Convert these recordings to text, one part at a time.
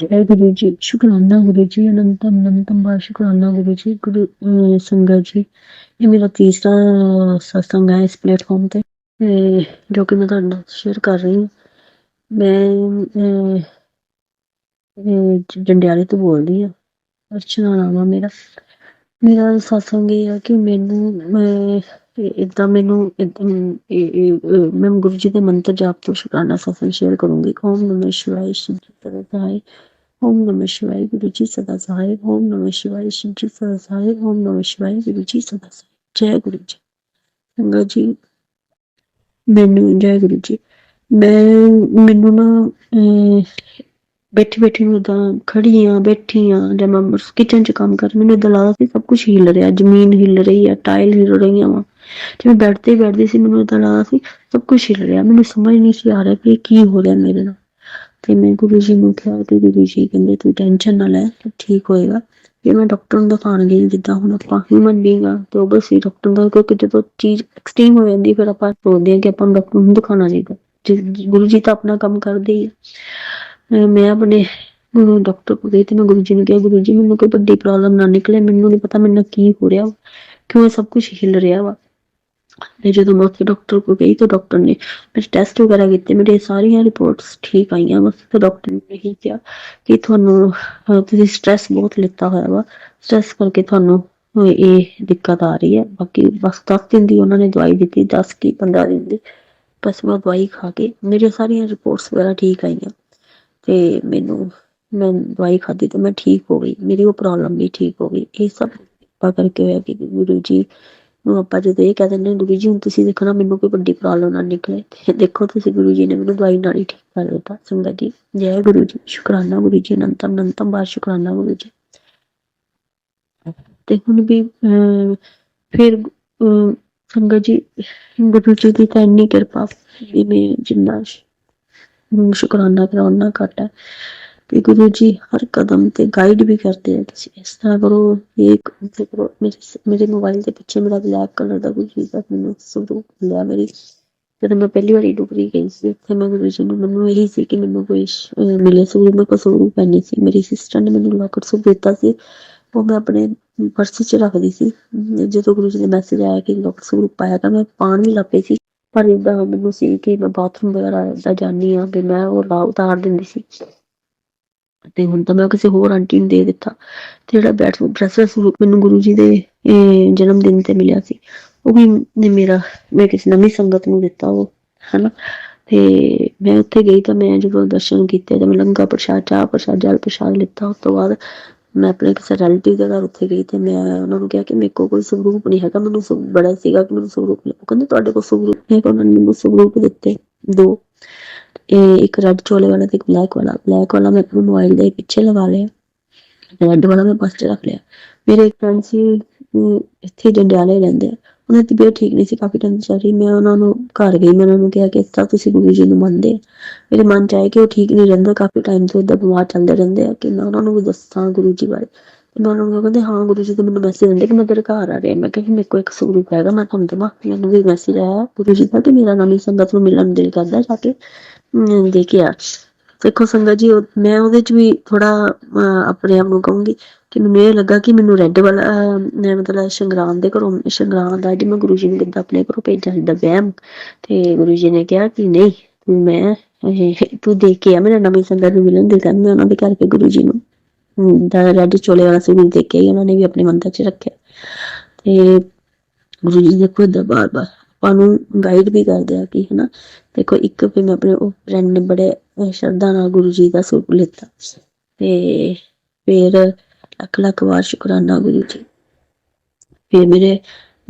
ਜੈ ਗੁਰੂ ਜੀ ਸ਼ੁਕਰਾਨਾ ਗੁਰੂ ਜੀ ਅਨੰਤਮ ਅਨੰਤਮ ਗੁਰੂ ਸੰਗਤ ਜੀ ਇਹ ਮੇਰਾ ਤੀਸਰਾ ਸਤਸੰਗ ਹੈ ਇਸ ਪਲੇਟਫਾਰਮ ਤੇ ਜੋ ਕਿ ਮੈਂ ਤੁਹਾਡੇ ਨਾਲ ਸ਼ੇਅਰ ਕਰ ਰਹੀ ਹਾਂ ਮੈਂ ਅਹ, ਅਹ, ਜੰਡਿਆਲੇ ਤੋਂ ਬੋਲਦੀ ਹਾਂ ਅਰਚਨਾ ਨਾਮ ਮੇਰਾ ਮੇਰਾ ਸਤਸੰਗ ਇਹ ਆ ਕਿ ਮੈਨੂੰ ਤੇ ਇਦਾਂ ਮੈਨੂੰ ਇਦਾਂ ਮੈਂ ਗੁਰੂ ਜੀ ਦੇ ਮੰਤਰ ਜਾਪ ਤੋਂ ਸ਼ੁਕਰਾਨਾ ਸਫਲ ਸ਼ੇਅਰ ਕਰੂੰਗੀ। ਓਮ ਨਮः ਸ਼ਿਵਾਏ ਸ਼ਿਵ ਸਦਾ ਸਹਾਇ ਓਮ ਨਮः ਸ਼ਿਵਾਏ ਗੁਰੂ ਜੀ ਸਦਾ ਸਹਾਇ ਓਮ ਨਮः ਸ਼ਿਵਾਏ ਸ਼ਿਵ ਸਦਾ ਸਹਾਇ ਓਮ ਨਮः ਸ਼ਿਵਾਏ ਗੁਰੂ ਜੀ ਸਦਾ ਸਹਾਇ ਜੈ ਗੁਰੂ ਜੀ। ਸੰਗਤ ਜੀ। ਮੈਨੂੰ, ਜੈ ਗੁਰੂ ਜੀ। ਮੈਂ, ਮੈਨੂੰ ਨਾ ਬੈਠੀ ਬੈਠੀ ਨੂੰ ਤਾਂ ਖੜੀ ਆ ਬੈਠੀ ਆ ਜਦ ਮੈਂ ਕਿਚਨ ਚ ਕੰਮ ਕਰ ਮੈਨੂੰ ਏਦਾਂ ਲੱਗਦਾ ਸੀ ਸਭ ਕੁਝ ਹਿੱਲ ਰਿਹਾ, ਜ਼ਮੀਨ ਹਿੱਲ ਰਹੀ ਆ ਟਾਇਲ ਹਿੱਲ ਰਹੀਆਂ ਵਾ। ਜਿਵੇਂ ਬੈੱਡ ਤੇ ਸੀ, ਮੈਨੂੰ ਏਦਾਂ ਲੱਗਦਾ ਸੀ ਸਭ ਕੁਝ ਹਿੱਲ ਰਿਹਾ। ਮੈਨੂੰ ਸਮਝ ਨਹੀਂ ਸੀ ਆ ਰਿਹਾ ਕਿ ਕੀ ਹੋ ਰਿਹਾ ਮੇਰੇ ਨਾਲ। ਤੇ ਮੈਂ ਗੁਰੂ ਜੀ ਨੂੰ ਕਿਹਾ, ਤੇ ਗੁਰੂ ਜੀ ਕਹਿੰਦੇ, ਤੂੰ ਟੈਨਸ਼ਨ ਨਾ ਲੈ ਠੀਕ ਹੋਏਗਾ। ਫਿਰ ਮੈਂ ਡਾਕਟਰ ਨੂੰ ਦਿਖਾਉਣ ਗਈ ਜਿੱਦਾਂ ਹੁਣ ਆਪਾਂ ਹਿਊਮਨ ਬੀਇੰਗ ਆ, ਤੇ ਉਹ ਡਾਕਟਰ ਦਾ ਕਿਉਂਕਿ ਜਦੋਂ ਚੀਜ਼ ਐਕਸਟ੍ਰੀਮ ਹੋ ਜਾਂਦੀ, ਫਿਰ ਆਪਾਂ ਸੋਚਦੇ ਹਾਂ ਕਿ ਆਪਾਂ ਨੂੰ ਡਾਕਟਰ ਨੂੰ ਦਿਖਾਉਣਾ ਚਾਹੀਦਾ। ਜੀ- ਗੁਰੂ ਜੀ ਤਾਂ ਆਪਣਾ ਕੰਮ ਕਰਦੇ ਹੀ ਆ। ਮੈਂ ਆਪਣੇ ਗੁਰੂ ਡਾਕਟਰ ਕੋਲ ਗਈ ਤੇ ਮੈਂ ਗੁਰੂ ਜੀ ਨੂੰ ਕਿਹਾ ਗੁਰੂ ਜੀ ਮੈਨੂੰ ਕੋਈ ਵੱਡੀ ਪ੍ਰੋਬਲਮ ਨਾ ਨਿਕਲੇ ਮੈਨੂੰ ਨਹੀਂ ਪਤਾ ਮੈਨੂੰ ਕੀ ਹੋ ਰਿਹਾ ਵਾ, ਕਿਉਂ ਇਹ ਸਭ ਕੁਝ ਹਿੱਲ ਰਿਹਾ ਵਾ? ਤੇ ਜਦੋਂ ਮੈਂ ਉੱਥੇ ਡਾਕਟਰ ਕੋਲ ਗਈ ਤਾਂ ਡਾਕਟਰ ਨੇ ਮੇਰੇ ਟੈਸਟ ਵਗੈਰਾ ਕੀਤੇ ਮੇਰੇ ਸਾਰੀਆਂ ਰਿਪੋਰਟਸ ਠੀਕ ਆਈਆਂ ਬਸ ਤੇ ਡਾਕਟਰ ਨੇ ਇਹੀ ਕਿਹਾ ਕਿ ਤੁਹਾਨੂੰ ਤੁਸੀਂ ਸਟ੍ਰੈਸ ਬਹੁਤ ਲਿੱਤਾ ਹੋਇਆ ਵਾ ਸਟ੍ਰੈਸ ਕਰਕੇ ਤੁਹਾਨੂੰ ਇਹ ਦਿੱਕਤ ਆ ਰਹੀ ਹੈ ਬਾਕੀ ਬਸ 10 ਦਿਨ ਦੀ ਉਹਨਾਂ ਨੇ ਦਵਾਈ ਦਿੱਤੀ 10 ਕੀ 15 ਦਿਨ ਦੀ ਬਸ ਮੈਂ ਦਵਾਈ ਖਾ ਕੇ ਮੇਰੀਆਂ ਸਾਰੀਆਂ ਰਿਪੋਰਟਸ ਵਗੈਰਾ ਠੀਕ ਆਈਆਂ। ਤੇ ਮੈਨੂੰ ਮੈਂ ਦਵਾਈ ਖਾਧੀ ਤੇ ਮੈਂ ਠੀਕ ਹੋ ਗਈ। ਮੇਰੀ ਉਹ ਪ੍ਰੋਬਲਮ ਵੀ ਠੀਕ ਹੋ ਗਈ। ਇਹ ਸਭ ਕਿਰਪਾ ਕਰਕੇ ਹੋਇਆ ਕਿ ਗੁਰੂ ਜੀ ਨੂੰ ਆਪਾਂ ਜਦੋਂ ਇਹ ਕਹਿ ਦਿੰਦੇ ਗੁਰੂ ਜੀ ਹੁਣ ਤੁਸੀਂ ਦੇਖਣਾ ਮੈਨੂੰ ਕੋਈ ਵੱਡੀ ਪ੍ਰੋਬਲਮ ਨਾ ਨਿਕਲੇ। ਤੇ ਦੇਖੋ ਤੁਸੀਂ ਗੁਰੂ ਜੀ ਨੇ ਮੈਨੂੰ ਦਵਾਈ ਨਾਲ ਹੀ ਠੀਕ ਕਰ ਦਿੱਤਾ। ਸੰਗਤ ਜੀ। ਜੈ ਗੁਰੂ ਜੀ। ਸ਼ੁਕਰਾਨਾ ਗੁਰੂ ਜੀ। ਅਨੰਤਮ ਅਨੰਤਮ ਬਾਰ ਸ਼ੁਕਰਾਨਾ ਗੁਰੂ ਜੀ। ਤੇ ਹੁਣ ਵੀ ਅਹ, ਫਿਰ ਅਹ, ਸੰਗਤ ਜੀ ਗੁਰੂ ਜੀ ਦੀ ਤਾਂ ਇੰਨੀ ਕਿਰਪਾ ਵੀ ਮੈਂ ਜਿੰਨਾ ਸ਼ੁਕਰਾਨਾ ਕਰਾਂ ਘੱਟ ਹੈ। ਵੀ ਗੁਰੂ ਜੀ ਹਰ ਕਦਮ ਤੇ ਗਾਈਡ ਵੀ ਕਰਦੇ ਆ ਤੁਸੀਂ ਇਸ ਤਰ੍ਹਾਂ ਕਰੋ ਇਹ ਕੰਮ ਕਰੋ। ਮੇਰੇ ਮੇਰੇ ਮੋਬਾਈਲ ਦੇ ਪਿੱਛੇ ਮੇਰਾ ਬਲੈਕ ਕਲਰ ਦਾ ਗੁਰੂ ਜੀ ਦਾ ਮੈਨੂੰ ਸਰੂਪ ਲਿਆ ਮੇਰੀ। ਜਦੋਂ ਮੈਂ ਪਹਿਲੀ ਵਾਰੀ ਡੁਗਰੀ ਗਈ ਸੀ, ਉੱਥੇ ਮੈਂ ਗੁਰੂ ਜੀ ਨੂੰ, ਮੈਨੂੰ ਇਹੀ ਸੀ ਕਿ ਮੈਨੂੰ ਕੋਈ ਮਿਲੇ ਸਰੂਪ ਮੈਂ ਕੋ ਪੈਣੀ ਸੀ। ਮੇਰੀ ਸਿਸਟਰ ਨੇ ਮੈਨੂੰ ਲੋਕਰ ਸਰੂਪ ਦਿੱਤਾ ਸੀ। ਉਹ ਮੈਂ ਆਪਣੇ ਪਰਸ 'ਚ ਰੱਖਦੀ ਸੀ। ਜਦੋਂ ਗੁਰੂ ਜੀ ਦਾ ਮੈਸੇਜ ਆਇਆ ਕਿ ਲੋਕਰ ਸਰੂਪ ਪਾਇਆ ਤਾਂ ਮੈਂ ਪਾਣ ਵੀ ਲੱਗ ਸੀ। ਪਰ ਏਦਾਂ ਮੈਨੂੰ ਸੀ ਕਿ ਮੈਂ ਬਾਥਰੂਮ ਵਗੈਰਾ ਦਾ ਜਾਣੀ ਆ ਵੀ ਮੈਂ ਉਹ ਲਾ ਉਤਾਰ ਦਿੰਦੀ ਸੀ। ਤੇ ਹੁਣ ਤਾਂ ਮੈਂ ਕਿਸੇ ਹੋਰ ਆਂਟੀ ਨੂੰ ਦੇ ਦਿੱਤਾ। ਤੇ ਜਿਹੜਾ ਬੈਠ ਡਰੈਸਰ ਮੈਨੂੰ ਗੁਰੂ ਜੀ ਦੇ ਜਨਮ ਦਿਨ ਤੇ ਮਿਲਿਆ ਸੀ। ਉਹ ਵੀ ਨੇ ਮੇਰਾ, ਮੈਂ ਕਿਸੇ ਨਵੀਂ ਸੰਗਤ ਨੂੰ ਦਿੱਤਾ ਉਹ, ਹਨਾ? ਤੇ ਮੈਂ ਉੱਥੇ ਗਈ ਤਾਂ ਮੈਂ ਜਦੋਂ ਦਰਸ਼ਨ ਕੀਤੇ ਤਾਂ ਮੈਂ ਲੰਗਾ ਪ੍ਰਸ਼ਾਦ, ਚਾਹ ਪ੍ਰਸ਼ਾਦ, ਜਲ ਪ੍ਰਸ਼ਾਦ ਲਿੱਤਾ, ਉਸ ਤੋਂ ਬਾਅਦ ਮੈਂ ਆਪਣੇ ਕਿਸੇ ਰਿਲੇਟਿਵ ਦੇ ਘਰ ਉੱਥੇ ਗਈ ਤੇ ਮੈਂ ਉਹਨਾਂ ਨੂੰ ਕਿਹਾ ਕਿ ਮੇਰੇ ਕੋਲ ਕੋਈ ਸਰੂਪ ਨਹੀਂ ਹੈਗਾ ਮੈਨੂੰ ਸਵ- ਬੜਾ ਸੀਗਾ ਕਿ ਮੈਨੂੰ ਸਰੂਪ ਲਿਆਓ ਕਹਿੰਦੇ ਤੁਹਾਡੇ ਕੋਲ ਸਰੂਪ ਨਹੀਂ ਉਹਨਾਂ ਨੇ ਮੈਨੂੰ ਸਰੂਪ ਦਿੱਤੇ ਦੋ। ਇਹ ਇੱਕ ਰੈੱਡ ਚੋਲੇ ਵਾਲਾ ਤੇ ਇੱਕ ਬਲੈਕ ਵਾਲਾ। ਬਲੈਕ ਵਾਲਾ ਮੈਂ ਆਪਣੇ ਮੋਬਾਈਲ ਦੇ ਪਿੱਛੇ ਲਗਾ ਲਿਆ। ਰੈੱਡ ਵਾਲਾ ਮੈਂ ਪਰਸ 'ਚ ਰੱਖ ਲਿਆ। ਮੇਰੇ ਇੱਕ ਫਰੈਂਡ ਸੀ ਅਮ, ਇੱਥੇ ਜੰਡਿਆਲੇ ਰਹਿੰਦੇ ਆ। ਉਹਨਾਂ ਦੀ ਤਬੀਅਤ ਠੀਕ ਨਹੀਂ ਸੀ ਕਾਫੀ ਟਾਈਮ ਚੱਲ ਰਹੀ ਮੈਂ ਉਹਨਾਂ ਨੂੰ ਘਰ ਗਈ ਮੈਂ ਉਹਨਾਂ ਨੂੰ ਕਿਹਾ ਕਿ ਇਸ ਤਰ੍ਹਾਂ ਤੁਸੀਂ ਗੁਰੂ ਜੀ ਨੂੰ ਮੰਨਦੇ ਮੇਰੇ ਮਨ 'ਚ ਆਇਆ ਕਿ ਉਹ ਠੀਕ ਨਹੀਂ ਰਹਿੰਦੇ ਕਾਫੀ ਟਾਈਮ ਤੋਂ ਏਦਾਂ ਬਿਮਾਰ ਚੱਲਦੇ ਰਹਿੰਦੇ ਆ ਕਿ ਮੈਂ ਉਹਨਾਂ ਨੂੰ ਵੀ ਦੱਸਾਂ ਗੁਰੂ ਜੀ ਬਾਰੇ। ਤੇ ਮੈਂ ਉਹਨਾਂ ਨੂੰ ਕਹਿੰਦੇ ਹਾਂ ਗੁਰੂ ਜੀ ਤਾਂ ਮੈਨੂੰ ਮੈਸੇਜ ਦਿੰਦੇ ਕਿ ਮੈਂ ਤੇਰੇ ਘਰ ਆ ਰਿਹਾ। ਮੈਂ ਕਿਹਾ ਮੇਰੇ ਕੋਲ ਇੱਕ ਸਰੂਪ ਹੈਗਾ ਮੈਂ ਤੁਹਾਨੂੰ ਦੇਵਾਂ। ਮੈਨੂੰ ਵੀ ਮੈਸੇਜ ਆਇਆ ਗੁਰੂ ਜੀ ਦਾ ਕਿ ਮੇਰਾ ਨਵੀਂ ਸੰਗਤ ਨੂੰ ਮਿਲਣ ਨੂੰ ਦਿਲ ਕਰਦਾ ਜਾ ਕੇ। ਅਮ, ਦੇ ਕੇ ਆ ਦੇਖੋ ਸੰਗਤ ਜੀ ਮੈਂ ਉਹਦੇ ਚ ਵੀ ਥੋੜਾ ਆਪਣੇ ਆਪ ਨੂੰ ਕਹੂੰਗੀ। ਕਿ ਮੈਨੂੰ ਇਹ ਲੱਗਾ ਕਿ ਮੈਨੂੰ ਰੈੱਡ ਵਾਲਾ ਮਤਲਬ ਸ਼ੰਗਰਾਮ ਦੇ ਘਰੋਂ ਸ਼ੰਗਰਾਮ ਦਾ ਜੀ ਮੈਂ ਗੁਰੂ ਜੀ ਨੂੰ ਕਿੱਦਾਂ ਆਪਣੇ ਘਰੋਂ ਭੇਜਾਂ, ਜਿੱਦਾਂ ਵਹਿਮ। ਤੇ ਗੁਰੂ ਜੀ ਨੇ ਕਿਹਾ ਕਿ ਨਹੀਂ ਮੈਂ ਤੂੰ ਦੇ ਕੇ ਆ, ਮੇਰਾ ਨਵੀਂ ਸੰਗਤ ਨੂੰ ਮਿਲਣ ਦੇ ਮੈਂ ਉਹਨਾਂ ਦੇ ਘਰ ਕੇ ਗੁਰੂ ਜੀ ਨੂੰ ਦਾ ਰੈੱਡ ਚੋਲੇ ਵਾਲਾ ਸੂਟ ਦੇ ਕੇ ਉਹਨਾਂ ਨੇ ਵੀ ਆਪਣੇ ਮੰਦਰ ਚ ਰੱਖਿਆ। ਤੇ ਗੁਰੂ ਜੀ ਦੇਖੋ ਏਦਾਂ ਬਾਰ ਬਾਰ ਆਪਾਂ ਨੂੰ ਗਾਈਡ ਵੀ ਕਰਦੇ ਆ ਕਿ ਹਨਾ, ਦੇਖੋ ਇੱਕ ਫਿਰ ਮੈਂ ਆਪਣੇ ਉਹ ਫਰੈਂਡ ਨੇ ਬੜੇ ਸ਼ਰਧਾ ਨਾਲ ਗੁਰੂ ਜੀ ਦਾ ਸੂਟ ਲਿੱਤਾ। ਤੇ ਫਿਰ ਲੱਖ ਲੱਖ ਵਾਰ ਸ਼ੁਕਰਾਨਾ ਗੁਰੂ ਜੀ। ਫਿਰ ਮੇਰੇ,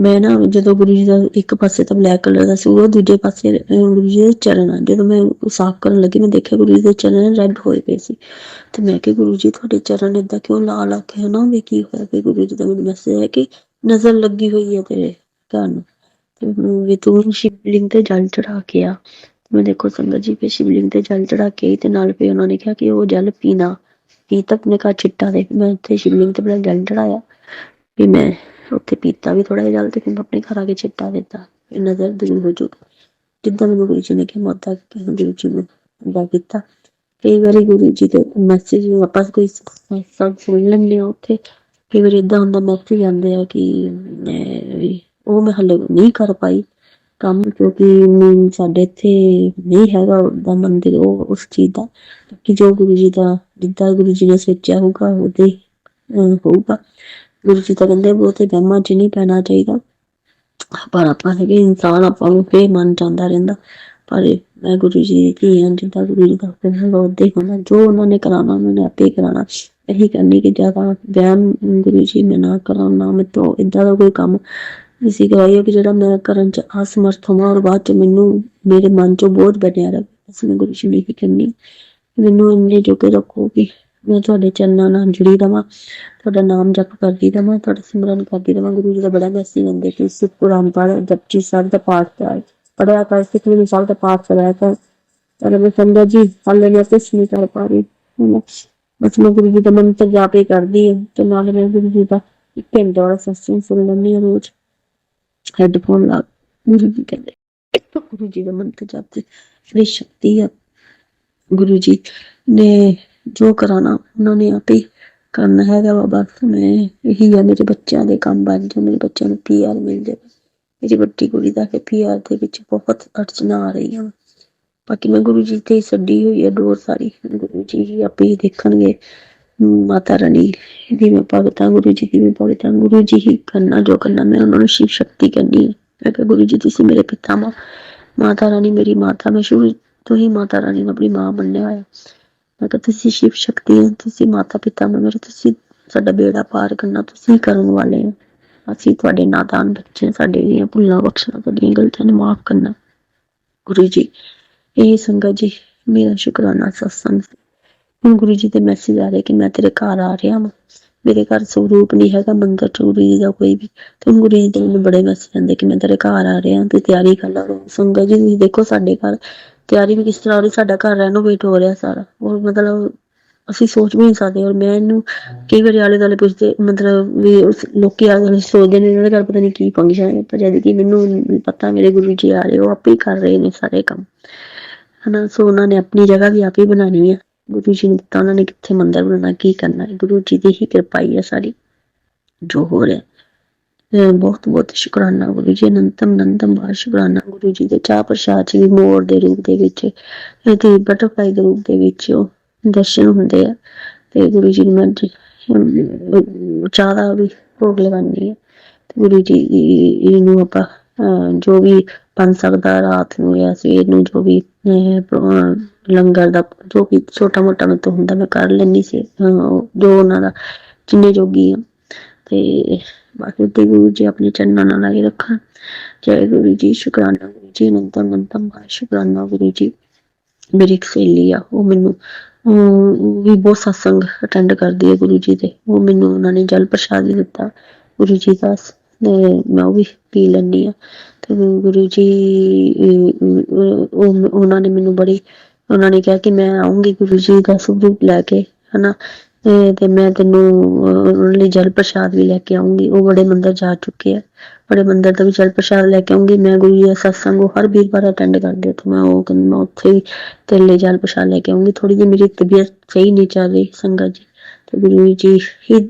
ਮੈਂ ਨਾ ਜਦੋਂ ਗੁਰੂ ਜੀ ਦਾ ਇੱਕ ਪਾਸੇ ਤਾਂ ਬਲੈਕ ਕਲਰ ਦਾ ਸੀ, ਉਹ ਦੂਜੇ ਪਾਸੇ ਗੁਰੂ ਜੀ ਦੇ ਚਰਨ ਆ। ਜਦੋਂ ਮੈਂ ਸਾਫ਼ ਕਰਨ ਲੱਗੀ, ਮੈਂ ਦੇਖਿਆ ਗੁਰੂ ਜੀ ਦੇ ਚਰਨ ਰੈੱਡ ਹੋਏ ਪਏ ਸੀ। ਤੇ ਮੈਂ ਕਿਹਾ, ਗੁਰੂ ਜੀ, ਤੁਹਾਡੇ ਚਰਨ ਏਦਾਂ ਕਿਉਂ ਲਾਲ ਆਖੇ ਹਨਾ ਵੀ ਕੀ ਹੋਇਆ ਕਿ ਗੁਰੂ ਜੀ ਦਾ ਮੈਨੂੰ ਮੈਸੇਜ ਹੈ ਕਿ ਨਜ਼ਰ ਲੱਗੀ ਹੋਈ ਹੈ ਤੇਰੇ ਘਰ ਨੂੰ। ਤੇ ਵੀ ਤੂੰ ਸ਼ਿਵਲਿੰਗ ਤੇ ਜਲ ਚੜਾ ਕੇ ਆ। ਮੈਂ ਦੇਖੋ ਸੰਗਤ ਜੀ ਪੇ ਸ਼ਿਵਲਿੰਗ ਤੇ ਜਲ ਚੜਾ ਕੇ ਆਈ ਤੇ ਨਾਲ ਪੇ ਉਹਨਾਂ ਨੇ ਕਿਹਾ ਕਿ ਉਹ ਜਲ ਪੀਣਾ। ਪੀ ਤੱਕ ਨੇ ਚਿੱਟਾ ਦੇ ਮੈਂ ਉੱਥੇ ਸ਼ਿਵਲਿੰਗ ਤੇ ਬੜਾ ਜਲ ਚੜਾਇਆ ਵੀ ਮੈਂ ਉੱਥੇ ਪੀਤਾ ਵੀ ਥੋੜਾ ਜਿਹਾ ਜਲ ਤੇ ਫਿਰ ਆਪਣੇ ਘਰ ਆ ਕੇ ਚਿੱਟਾ ਦਿੱਤਾ। ਫਿਰ ਨਜ਼ਰ ਦੂਰ ਹੋ ਜੂ ਜਿੱਦਾਂ ਮੈਨੂੰ ਗੁਰੂ ਜੀ ਨੇ ਕਿਹਾ, ਮੋਤਾ ਕਿ ਗੁਰੂ ਜੀ ਨੂੰ ਦਾ ਕੀਤਾ। ਕਈ ਵਾਰੀ ਗੁਰੂ ਜੀ ਦੇ ਮੈਸੇਜ ਆਪਾਂ ਕੋਈ ਸਭ ਸੁਣ ਲੈਂਦੇ ਆ ਉੱਥੇ। ਕਈ ਵਾਰੀ ਇਦਾਂ ਹੁੰਦਾ ਮੈਸੇਜ ਆਉਂਦੇ ਆ ਕਿ ਮੈਂ ਉਹ ਮੈਂ ਹਲੇ ਨਹੀਂ ਕਰ ਪਾਈ। ਕੰਮ, ਕਿਉਂਕਿ ਮੈਨੂੰ ਸਾਡੇ ਇੱਥੇ ਨਹੀਂ ਹੈਗਾ ਉਹਦਾ ਮੰਦਿਰ, ਉਹ ਉਸ ਚੀਜ਼ ਦਾ। ਕਿ ਜੋ ਗੁਰੂ ਜੀ ਦਾ, ਜਿੱਦਾਂ ਗੁਰੂ ਜੀ ਨੇ ਸੋਚਿਆ ਹੋਊਗਾ, ਉਹਦੇ ਹੋਊਗਾ। ਗੁਰੂ ਜੀ ਤਾਂ ਕਹਿੰਦੇ ਬਹੁਤੇ ਵਹਿਮਾਂ 'ਚ ਨਹੀਂ ਪੈਣਾ ਚਾਹੀਦਾ। ਪਰ ਆਪਾਂ ਹੈਗੇ ਇਨਸਾਨ, ਆਪਾਂ ਨੂੰ ਫੇਰ ਮਨ ਜਾਂਦਾ ਰਹਿੰਦਾ। ਪਰ ਮੈਂ ਗੁਰੂ ਜੀ ਦੀ ਧੀ ਹਾਂ, ਜਿੱਦਾਂ ਗੁਰੂ ਜੀ ਦਾ ਹੁਕਮ ਹੈ ਉਹਦੇ ਹੋਣਾ ਜੋ ਉਹਨਾਂ ਨੇ ਕਰਾਉਣਾ, ਉਹਨਾਂ ਨੇ ਆਪੇ ਕਰਾਉਣਾ। ਇਹੀ ਕਰਨੀ ਕਿ ਜ਼ਿਆਦਾ ਵਹਿਮ ਗੁਰੂ ਜੀ ਮੈਂ ਨਾ ਕਰਾਂ ਨਾ ਮੈਂ ਤੋਂ ਇਦਾਂ ਦਾ ਕੋਈ ਕੰਮ ਇਸੀ ਕਰਾਈਏ ਕਿ ਜਿਹੜਾ ਮੈਂ ਕਰਨ ਚ ਅਸਮਰਥ ਹੋਵਾਂ ਔਰ ਬਾਅਦ ਚ ਮੈਨੂੰ ਮੇਰੇ ਮਨ ਚੋਂ ਬੋਝ ਬਣਿਆ ਰਹੇ ਇਸ ਨੂੰ ਗੁਰੂ ਜੀ ਨੇ ਕਰਨੀ ਮੈਨੂੰ ਇੰਨੇ ਜੋਗੇ ਰੱਖੋ ਕਿ ਮੈਂ ਤੁਹਾਡੇ ਚਰਨਾਂ ਨਾਲ ਜੁੜੀ ਰਵਾਂ, ਤੁਹਾਡਾ ਨਾਮ ਜਪ ਕਰਦੀ ਰਵਾਂ, ਤੁਹਾਡਾ ਸਿਮਰਨ ਕਰਦੀ ਰਵਾਂ। ਗੁਰੂ ਜੀ ਦਾ ਬੜਾ ਮੈਸੇਜ ਹੁੰਦੇ ਕਿ ਸਿੱਖ ਕੁਰਾਨ ਪੜ੍ਹ ਜਪਜੀ ਸਾਹਿਬ ਦਾ ਪਾਠ ਕਰ ਪੜਿਆ ਕਰ, ਸਿੱਖ ਗੁਰੂ ਸਾਹਿਬ ਦਾ ਪਾਠ ਕਰਿਆ ਕਰ। ਪਰ ਮੈਂ ਸੰਗਤ ਜੀ ਹਾਲੇ ਮੈਂ ਕੁਛ ਨਹੀਂ ਕਰ ਪਾ ਰਹੀ। ਬਸ ਮੈਂ ਗੁਰੂ ਜੀ ਦਾ ਮੰਤਰ ਜਾਪ ਹੀ ਕਰਦੀ ਹਾਂ ਤੇ ਨਾਲ ਮੈਂ ਗੁਰੂ ਜੀ ਦਾ ਇੱਕ ਘੰਟਾ ਵਾਲਾ ਸਤਸੰਗ ਸੁਣ ਲੈਂਦੀ ਹਾਂ ਰੋਜ਼। ਹੈਡਫੋਨ ਲਾ ਗੁਰੂ ਜੀ ਕਹਿੰਦੇ ਗੁਰੂ ਜੀ ਦਾ ਮੰਤਰ ਜਾਪਦੇ ਬੜੀ ਸ਼ਕਤੀ ਆ। ਗੁਰੂ ਜੀ ਨੇ ਜੋ ਕਰਾਣਾ ਉਹਨਾਂ ਨੇ ਆਪੇ ਕਰਨਾ ਹੈਗਾ ਵਾ ਬਸ ਮੈਂ ਇਹੀ ਆ, ਮੇਰੇ ਬੱਚਿਆਂ ਦੇ ਕੰਮ ਬਣ ਜਾਣ ਮੇਰੇ ਬੱਚਿਆਂ ਨੂੰ ਪੀਆਰ ਮਿਲ ਜਾਵੇ। ਮੇਰੀ ਵੱਡੀ ਕੁੜੀ ਦਾ ਕਿ ਪੀਆਰ ਦੇ ਵਿੱਚ ਬਹੁਤ ਅੜਚਨਾ ਆ ਰਹੀਆਂ ਵਾਂ। ਬਾਕੀ ਮੈਂ ਗੁਰੂ ਜੀ ਤੇ ਛੱਡੀ ਹੋਈ ਹੈ ਡੋਰ ਸਾਰੀ। ਗੁਰੂ ਜੀ ਆਪੇ ਹੀ ਦੇਖਣਗੇ। ਹਮ, ਮਾਤਾ ਰਾਣੀ ਦੀ ਮੈਂ ਭਗਤਾਂ ਗੁਰੂ ਜੀ ਦੀ ਮੈਂ ਭਗਤਾਂ ਗੁਰੂ ਜੀ ਹੀ ਕਰਨਾ ਜੋ ਕਰਨਾ ਮੈਂ ਉਹਨਾਂ ਨੂੰ ਸ਼ਿਵ ਸ਼ਕਤੀ ਕਰਨੀ ਹੈ। ਮੈਂ ਕਿਹਾ ਗੁਰੂ ਜੀ ਤੁਸੀਂ ਮੇਰੇ ਪਿਤਾ ਮਾਂ ਮਾਤਾ ਰਾਣੀ ਮੇਰੀ ਮਾਤਾ ਮੈਂ ਸ਼ੁਰੂ ਤੋਂ ਹੀ ਮਾਤਾ ਰਾਣੀ ਨੂੰ ਆਪਣੀ ਮਾਂ ਮੰਨਿਆ ਹੋਇਆ। ਮੈਂ ਕਿਹਾ ਤੁਸੀਂ ਸ਼ਿਵ ਸ਼ਕਤੀ ਹੋ ਤੁਸੀਂ ਮਾਤਾ ਪਿਤਾ ਹੋ ਮੇਰੇ ਤੁਸੀਂ ਸਾਡਾ ਬੇੜਾ ਪਾਰ ਕਰਨਾ ਤੁਸੀਂ ਕਰਨ ਵਾਲੇ ਹੋ। ਅਸੀਂ ਤੁਹਾਡੇ ਨਾਦਾਨ ਬੱਚੇ ਸਾਡੇ ਦੀਆਂ ਭੁੱਲਾਂ ਬਖਸ਼ਣਾ ਤੁਹਾਡੀਆਂ ਗਲਤੀਆਂ ਨੂੰ ਮਾਫ ਕਰਨਾ। ਗੁਰੂ ਜੀ ਇਹ ਸੰਗਤ ਜੀ ਮੇਰਾ ਸ਼ੁਕਰਾਨਾ ਸਤਸੰਗ। ਹੁਣ ਗੁਰੂ ਜੀ ਦੇ ਮੈਸੇਜ ਆ ਰਹੇ ਕਿ ਮੈਂ ਤੇਰੇ ਘਰ ਆ ਰਿਹਾ ਹਾਂ ਮੇਰੇ ਘਰ ਸਰੂਪ ਨਹੀਂ ਹੈਗਾ ਮੰਦਰ ਚ ਗੁਰੂ ਜੀ ਦਾ ਕੋਈ ਵੀ। ਤੇ ਹੁਣ ਗੁਰੂ ਜੀ ਦੇ ਮੈਨੂੰ ਬੜੇ ਮੈਸੇਜ ਆਉਂਦੇ ਕਿ ਮੈਂ ਤੇਰੇ ਘਰ ਆ ਰਿਹਾ ਤੇ ਤਿਆਰੀ ਕਰ ਲਾ ਸੰਗਤ ਜੀ, ਤੁਸੀਂ ਦੇਖੋ ਸਾਡੇ ਘਰ ਤਿਆਰੀ ਵੀ ਕਿਸ ਤਰ੍ਹਾਂ ਹੋ ਰਹੀ, ਸਾਡਾ ਘਰ ਰੈਨੋਵੇਟ ਹੋ ਰਿਹਾ ਸਾਰਾ। ਔਰ ਮਤਲਬ ਅਸੀਂ ਸੋਚ ਵੀ ਨਹੀਂ ਸਕਦੇ। ਔਰ ਮੈਂ ਇਹਨੂੰ ਕਈ ਵਾਰੀ ਆਲੇ ਦੁਆਲੇ ਪੁੱਛਦੇ, ਮਤਲਬ ਵੀ ਉਸ ਲੋਕੀ ਆਲੇ ਦੁਆਲੇ ਸੋਚਦੇ ਨੇ ਇਹਨਾਂ ਦੇ ਘਰ ਪਤਾ ਨਹੀਂ ਕੀ ਫੰਕਸ਼ਨ ਹੈ। ਪਰ ਜਦ ਕਿ ਮੈਨੂੰ ਪਤਾ ਮੇਰੇ ਗੁਰੂ ਜੀ ਆ ਰਹੇ, ਉਹ ਆਪੇ ਹੀ ਕਰ ਰਹੇ ਨੇ ਸਾਰੇ ਕੰਮ। ਹਨਾ, ਸੋ ਉਹਨਾਂ ਨੇ ਆਪਣੀ ਜਗ੍ਹਾ ਵੀ ਆਪੇ ਹੀ ਬਣਾਉਣੀ ਹੈ ਗੁਰੂ ਜੀ ਨੇ ਦਿੱਤਾ ਉਹਨਾਂ ਨੇ ਕਿੱਥੇ ਮੰਦਰ ਬਣਾਉਣਾ ਕੀ ਕਰਨਾ? ਗੁਰੂ ਜੀ ਦੀ ਹੀ ਕਿਰਪਾ ਹੀ ਹੈ ਸਾਰੀ ਜੋ ਹੋ ਰਿਹਾ। ਬਹੁਤ ਬਹੁਤ ਸ਼ੁਕਰਾਨਾ ਗੁਰੂ ਜੀ ਅਨੰਤਮ ਅਨੰਤਮ ਬਾਰ ਸ਼ੁਕਰਾਨਾ ਗੁਰੂ ਜੀ ਦੇ। ਚਾਹ ਪ੍ਰਸ਼ਾਦ ਚ ਮੋਰ ਦੇ ਰੂਪ ਦੇ ਵਿੱਚ ਤੇ ਬਟਰਫਲਾਈ ਦੇ ਰੂਪ ਦੇ ਵਿੱਚ ਉਹ ਦਰਸ਼ਨ ਹੁੰਦੇ ਆ। ਤੇ ਗੁਰੂ ਜੀ ਨੂੰ ਮਰਜ਼ੀ ਚਾਹ ਦਾ ਵੀ ਭੋਗ ਲਗਾਉਂਦੀ ਹੈ। ਤੇ ਗੁਰੂ ਜੀ ਨੂੰ ਆਪਾਂ ਅਹ, ਜੋ ਵੀ ਬਣ ਸਕਦਾ ਰਾਤ ਨੂੰ ਜਾਂ ਸਵੇਰ ਨੂੰ ਜੋ ਵੀ ਲੰਗਰ ਦਾ, ਜੋ ਕਿ ਛੋਟਾ ਮੋਟਾ ਮੈਂ ਤੋਂ ਹੁੰਦਾ, ਮੈਂ ਕਰ ਲੈਂਦੀ ਸੀ। ਉਹ ਜੋ ਉਹਨਾਂ ਦਾ, ਜਿੰਨੇ ਜੋਗੀ ਆ। ਤੇ ਬਾਕੀ ਤੇ ਗੁਰੂ ਜੀ ਆਪਣੇ ਚਰਨਾਂ ਨਾਲ ਲਾਈ ਰੱਖਣ। ਜੈ ਗੁਰੂ ਜੀ, ਸ਼ੁਕਰਾਨਾ ਗੁਰੂ ਜੀ ਅਨੰਤਮ ਅਨੰਤਮ ਬਾਰ ਸ਼ੁਕਰਾਨਾ ਗੁਰੂ ਜੀ। ਮੇਰੀ ਇੱਕ ਸਹੇਲੀ ਆ, ਉਹ ਮੈਨੂੰ ਵੀ ਬਹੁਤ ਸਤਸੰਗ ਅਟੈਂਡ ਕਰਦੀ ਹੈ ਗੁਰੂ ਜੀ ਦੇ। ਉਹ ਮੈਨੂੰ ਉਹਨਾਂ ਨੇ ਜਲ ਪ੍ਰਸ਼ਾਦ ਵੀ ਦਿੱਤਾ, ਗੁਰੂ ਜੀ ਦਾ। ਮੈਂ ਉਹ ਵੀ ਪੀ ਲੈਂਦੀ ਆ ਤੇ ਗੁਰੂ ਜੀ ਉਹਨਾਂ ਨੇ ਮੈਨੂੰ ਬੜੀ ਉਹਨਾਂ ਨੇ ਕਿਹਾ ਕਿ ਮੈਂ ਆਉਂਗੀ ਗੁਰੂ ਜੀ ਦਾ ਸਰੂਪ ਲੈ ਕੇ, ਹਨਾ? ਤੇ ਮੈਂ ਤੈਨੂੰ ਉਹਨਾਂ ਲਈ ਜਲ ਪ੍ਰਸ਼ਾਦ ਵੀ ਲੈ ਕੇ ਆਉਂਗੀ ਉਹ ਬੜੇ ਮੰਦਰ ਜਾ ਚੁੱਕੇ ਆ। ਬੜੇ ਮੰਦਰ ਦਾ ਵੀ ਜਲ ਪ੍ਰਸ਼ਾਦ ਲੈ ਕੇ ਆਉਂਗੀ ਮੈਂ ਗੁਰੂ ਜੀ ਦਾ ਸਤਸੰਗ ਉਹ ਹਰ ਵੀਰਵਾਰ ਅਟੈਂਡ ਕਰਦੀ ਤੇ ਮੈਂ ਉਹ ਕਹਿੰਦੀ, ਮੈਂ ਉੱਥੇ ਵੀ ਤੇਰੇ ਲਈ ਜਲ ਪ੍ਰਸ਼ਾਦ ਲੈ ਕੇ ਆਉਂਗੀ ਥੋੜੀ ਜਿਹੀ ਮੇਰੀ ਤਬੀਅਤ ਸਹੀ ਨਹੀਂ ਚੱਲ ਰਹੀ ਸੰਗਤ ਜੀ ਤੇ ਗੁਰੂ ਜੀ ਹੀ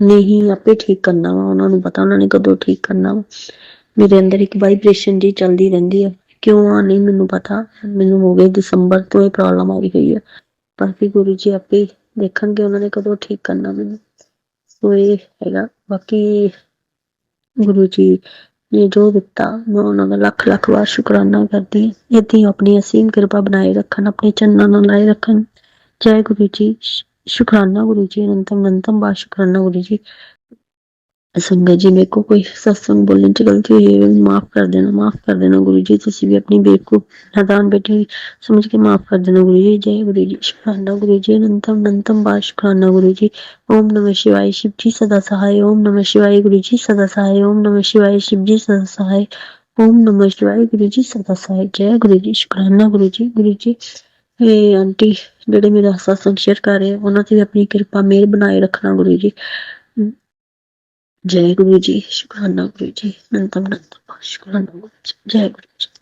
ਨਹੀਂ ਆਪੇ ਠੀਕ ਕਰਨਾ ਵਾ। ਉਹਨਾਂ ਨੂੰ ਪਤਾ, ਉਹਨਾਂ ਨੇ ਕਦੋਂ ਠੀਕ ਕਰਨਾ ਵਾ। ਮੇਰੇ ਅੰਦਰ ਇੱਕ ਵਾਈਬ੍ਰੇਸ਼ਨ ਜੀ ਚੱਲਦੀ ਰਹਿੰਦੀ ਆ। ਕਿਉਂ ਆ ਨਹੀਂ ਮੈਨੂੰ ਪਤਾ ਮੈਨੂੰ ਹੋ ਗਏ ਦਸੰਬਰ ਤੋਂ ਇਹ ਪ੍ਰੋਬਲਮ ਆਈ ਹੋਈ ਹੈ ਬਾਕੀ ਗੁਰੂ ਜੀ ਆਪੇ ਹੀ ਦੇਖਣਗੇ ਉਹਨਾਂ ਨੇ ਕਦੋਂ ਠੀਕ ਕਰਨਾ ਮੈਨੂੰ ਸੋ ਇਹ ਹੈਗਾ ਬਾਕੀ ਗੁਰੂ ਜੀ ਨੇ ਜੋ ਦਿੱਤਾ ਮੈਂ ਉਹਨਾਂ ਦਾ ਲੱਖ ਲੱਖ ਵਾਰ ਸ਼ੁਕਰਾਨਾ ਕਰਦੀ ਹਾਂ ਇੱਦਾਂ ਹੀ ਆਪਣੀ ਅਸੀਮ ਕਿਰਪਾ ਬਣਾਏ ਰੱਖਣ ਆਪਣੇ ਚੰਨਾਂ ਨਾਲ ਲਾਏ ਰੱਖਣ ਜੈ ਗੁਰੂ ਜੀ ਸ਼- ਸ਼ੁਕਰਾਨਾ ਗੁਰੂ ਜੀ ਅਨੰਤਮ ਅਨੰਤਮ ਬਾ ਸ਼ੁਕਰਾਨਾ ਗੁਰੂ ਜੀ ਸੰਗਤ ਜੀ ਮੇਰੇ ਕੋਈ ਸਤਸੰਗ ਬੋਲਣ ਚ ਗਲਤੀ ਹੋਈ ਹੈ ਮਾਫ ਕਰ ਦੇਣਾ, ਮਾਫ ਕਰ ਦੇਣਾ ਗੁਰੂ ਜੀ, ਤੁਸੀਂ ਵੀ ਆਪਣੀ ਬੇਵਕੂਫ ਨਾਦਾਨ ਬੇਟੀ ਸਮਝ ਕੇ ਮਾਫ ਕਰ ਦੇਣਾ ਗੁਰੂ ਜੀ, ਜੈ ਗੁਰੂ ਜੀ, ਸ਼ੁਕਰਾਨਾ ਗੁਰੂ ਜੀ, ਅਨੰਤਮ ਅਨੰਤਮ ਬਾ ਗੁਰੂ ਜੀ, ਓਮ ਨਮः ਸ਼ਿਵਾਏ ਸ਼ਿਵ ਜੀ, ਸਦਾ ਸਹਾਇ, ਓਮ ਨਮ ਸ਼ਿਵਾਏ ਗੁਰੂ ਜੀ, ਸਦਾ ਸਹਾਇ, ਓਮ ਨਮः ਸ਼ਿਵਾਏ ਸ਼ਿਵ ਜੀ, ਸਦਾ ਸਹਾਇ, ਓਮ ਨਮ ਸ਼ਿਵਾਏ ਗੁਰੂ ਜੀ, ਸਦਾ ਸਹਾਇ, ਜੈ ਗੁਰੂ ਜੀ, ਸ਼ੁਕਰਾਨਾ ਗੁਰੂ ਜੀ ਗੁਰੂ ਜੀ। ਇਹ ਆਂਟੀ, ਜਿਹੜੇ ਮੇਰਾ ਸਤਸੰਗ ਸ਼ੇਅਰ ਕਰ ਰਹੇ ਉਹਨਾਂ ਤੇ ਆਪਣੀ ਕਿਰਪਾ ਮੇਰ ਬਣਾਏ ਰੱਖਣਾ ਗੁਰੂ ਜੀ। ਅਮ, ਜੈ ਗੁਰੂ ਜੀ ਸ਼ੁਕਰਾਨਾ ਗੁਰੂ ਜੀ ਅਨੰਤਮ ਅਨੰਤਮ ਸ਼ੁਕਰਾਨਾ ਗੁਰੂ ਜੀ ਜੈ ਗੁਰੂ ਜੀ।